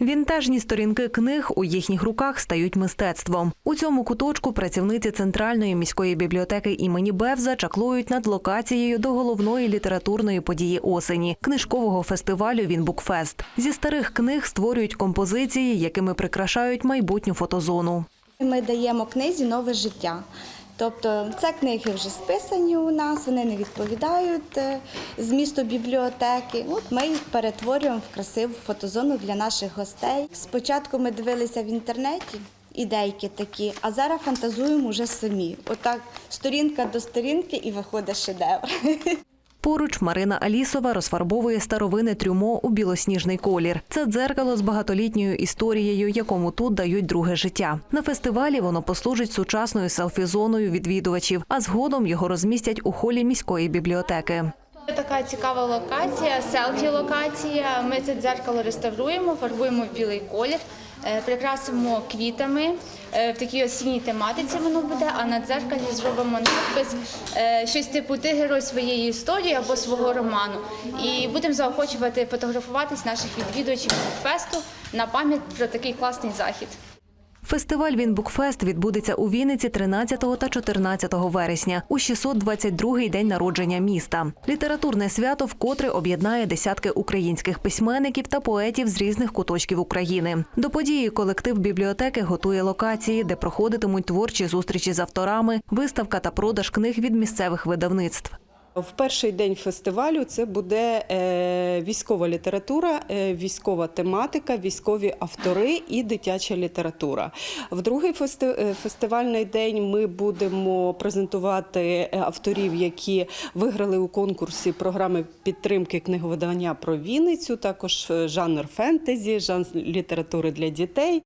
Вінтажні сторінки книг у їхніх руках стають мистецтвом. У цьому куточку працівниці центральної міської бібліотеки імені Бевза чаклують над локацією до головної літературної події осені книжкового фестивалю Вінбукфест. Зі старих книг створюють композиції, якими прикрашають майбутню фотозону. Ми даємо книзі нове життя. Тобто це книги вже списані у нас, вони не відповідають е, змісту бібліотеки. От ми їх перетворюємо в красиву фотозону для наших гостей. Спочатку ми дивилися в інтернеті ідейки такі, а зараз фантазуємо вже самі. Отак сторінка до сторінки і виходить шедевр. Поруч Марина Алісова розфарбовує старовини трюмо у білосніжний колір. Це дзеркало з багатолітньою історією, якому тут дають друге життя. На фестивалі воно послужить сучасною селфі-зоною відвідувачів, а згодом його розмістять у холі міської бібліотеки. Така цікава локація, селфі-локація. Ми це дзеркало реставруємо, фарбуємо в білий колір, прикрасимо квітами. Е, В такій осінній тематиці воно буде, а на дзеркалі зробимо надпис е, щось типу ти герой своєї історії або свого роману. І будемо заохочувати фотографуватись наших відвідувачів фесту на пам'ять про такий класний захід. Фестиваль Вінбукфест відбудеться у Вінниці 13 та 14 вересня у 622-й день народження міста. Літературне свято вкотре об'єднає десятки українських письменників та поетів з різних куточків України. До події колектив бібліотеки готує локації, де проходитимуть творчі зустрічі з авторами, виставка та продаж книг від місцевих видавництв. В перший день фестивалю це буде е, військова література, е, військова тематика, військові автори і дитяча література. В другий е, фестивальний день ми будемо презентувати авторів, які виграли у конкурсі програми підтримки книговидання про Вінницю, також жанр фентезі, жанр літератури для дітей.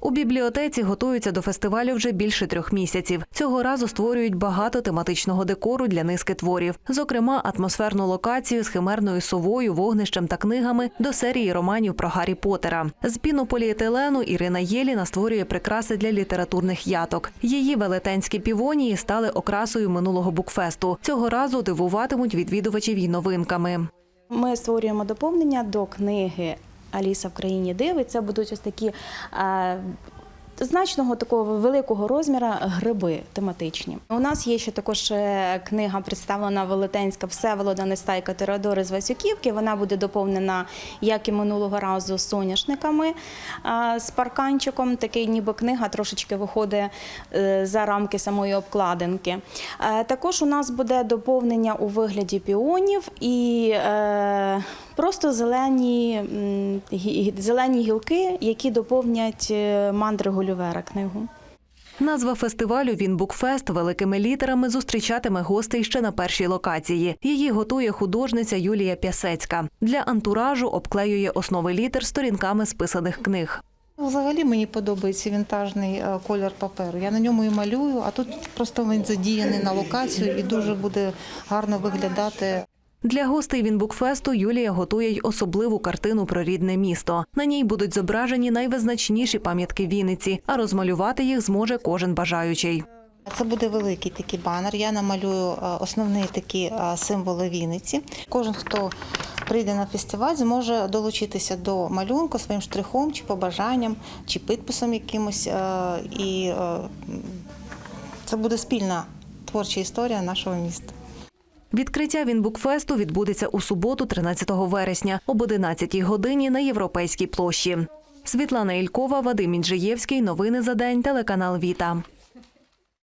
У бібліотеці готуються до фестивалю вже більше трьох місяців. Цього разу створюють багато тематичного декору для низки творів, зокрема, атмосферну локацію з химерною совою, вогнищем та книгами до серії романів про Гаррі Поттера. З пінополіетилену Ірина Єліна створює прикраси для літературних яток. Її велетенські півонії стали окрасою минулого букфесту. Цього разу дивуватимуть відвідувачів й новинками. Ми створюємо доповнення до книги Аліса в країні диви. Це будуть ось такі. е, Значного такого великого розміру гриби тематичні. У нас є ще також е, книга представлена велетенська Всеволода Нестайка Теодори з Васюківки. Вона буде доповнена, як і минулого разу, соняшниками е, з парканчиком. Такий ніби книга трошечки виходить е, за рамки самої обкладинки. Е, Також у нас буде доповнення у вигляді піонів і е, просто зелені, зелені гілки, які доповнять е, мандри Гулівера книгу. Назва фестивалю Вінбукфест великими літерами зустрічатиме гостей ще на першій локації. Її готує художниця Юлія Пясецька. Для антуражу обклеює основи літер сторінками списаних книг. Взагалі мені подобається вінтажний е, колір паперу. Я на ньому і малюю, а тут просто він задіяний на локацію і дуже буде гарно виглядати. Для гостей Вінбукфесту Юлія готує й особливу картину про рідне місто. На ній будуть зображені найвизначніші пам'ятки Вінниці, а розмалювати їх зможе кожен бажаючий. Це буде великий такий банер. Я намалюю е, основні такі е, символи Вінниці. Кожен, хто прийде на фестиваль, зможе долучитися до малюнку своїм штрихом, чи побажанням, чи підписом якимось. е, І це буде спільна творча історія нашого міста. Відкриття Вінбукфесту відбудеться у суботу, 13 вересня, об 11 годині на Європейській площі. Світлана Ількова, Вадим Інжиєвський. Новини за день. Телеканал Віта.